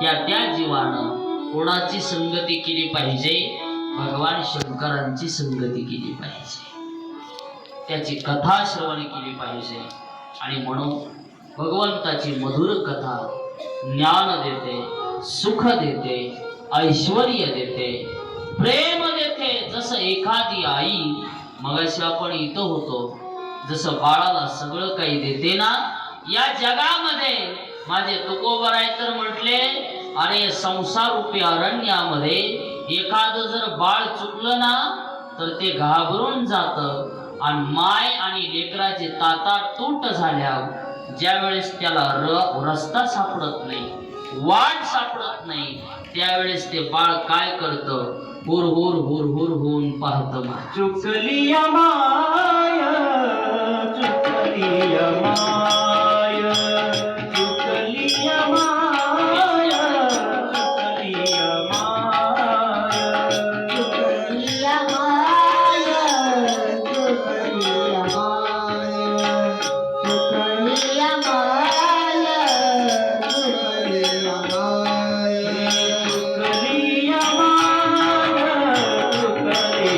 त्या त्या जीवानं कोणाची संगती केली पाहिजे? भगवान शंकरांची संगती केली पाहिजे. त्याची कथा श्रवण केली पाहिजे. आणि म्हणून भगवंताची मधुर कथा ज्ञान देते सुख देते ऐश्वर देते प्रेम देते. जसं एखादी आई मगाशी आपण इथं होतो जसं बाळाला सगळं काही देते ना या जगामध्ये. माझे तुकोबराय तर म्हटले अरे संसार रूपी अरण्यामध्ये एखादं जर बाळ चुकलं ना तर ते घाबरून जात. आणि माय आणि लेकराचे ताता तूट झाल्या ज्या वेळेस त्याला र रस्ता सापडत नाही वाट सापडत नाही त्यावेळेस ते बाळ काय करतं? हुर हुर हुर हुर होऊन पाहत चुकली माय